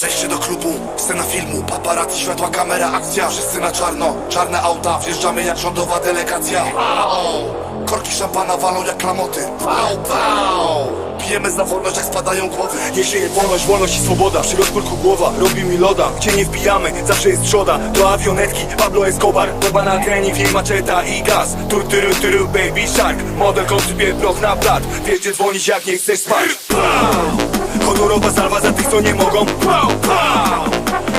Zejście do klubu, scena filmu, paparazzi, światła, kamera, akcja. Wszyscy na czarno, czarne auta, wjeżdżamy jak rządowa delegacja. Korki szampana walą jak klamoty. Pau, pau Pijemy za wolność jak spadają głowy. Niech żyje wolność, wolność i swoboda. Przy rozkulku głowa, robi mi loda. Gdzie nie wbijamy, zawsze jest trzoda. Do awionetki, Pablo Escobar. Doba na trening, jej maczeta i gaz. Tur, tyru, tyru, baby shark. Model koncypie proch na plat Wiesz dzwonić jak nie chcesz spać. Pau! Honorowa salwa za tych co nie mogą. Pau, pau!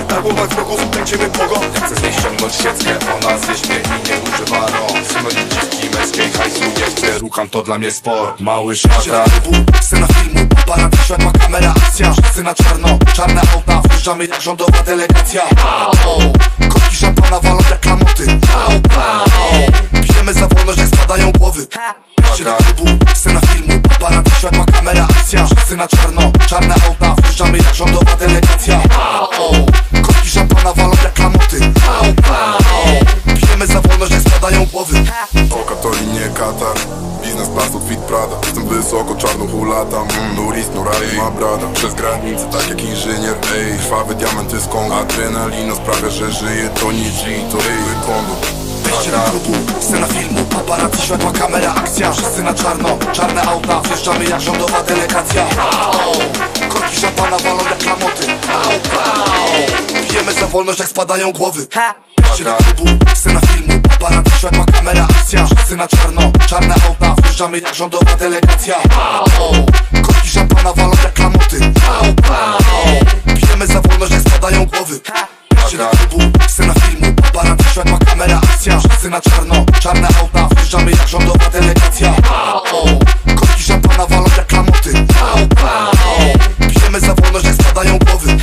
Darmować wrogów, tańczymy pogo Chcę ściągnąć sieckę, ona ze śmiechi nie używa rąk Synonim dziewki męskiej, hajsu nie chcę, rucham to dla mnie sport. Mały klubu, scena filmu, paparazzi, światła, kamera, akcja. Wszyscy na czarno, czarne auta, wjeżdżamy jak rządowa delegacja. Korki szampana walą do klubu, scena filmu, paparazzi, światła, kamera, akcja. Wszyscy na czarno, czarne auta, wjeżdżamy jak rządowa delegacja Korki szampana walą jak klamoty. Pijemy za wolność jak spadają głowy. Oka to linie Katar. Biznes class od Fit Prada. Jestem wysoko, czarną hulatam mm, Nuris, Nurali, ma brada. Przez granicę tak jak inżynier Ej, krwawy diamenty z Kongo. Adrenalina sprawia, że żyję To nie G, to ej, kondo Wejście do klubu, scena filmu, paparazzi, światła, kamera, akcja. Wszyscy na czarno, czarne auta, wjeżdżamy jak rządowa delegacja. Korki szampana walą jak klamoty. Pijemy za wolność jak spadają głowy. Do klubu, scena filmu, paparazzi, światła, kamera, akcja. Wszyscy na czarno, czarne auta, wjeżdżamy jak rządowa delegacja. Korki szampana walą jak klamoty. Pijemy za wolność jak spadają głowy Siedem klubu, scena filmu, aparat, światła, kamera, akcja. Wszyscy na czarno, czarne auta, wjeżdżamy jak rządowa delegacja. Korki szampana walą jak klamoty. Pijemy za wolność, nie spadają głowy.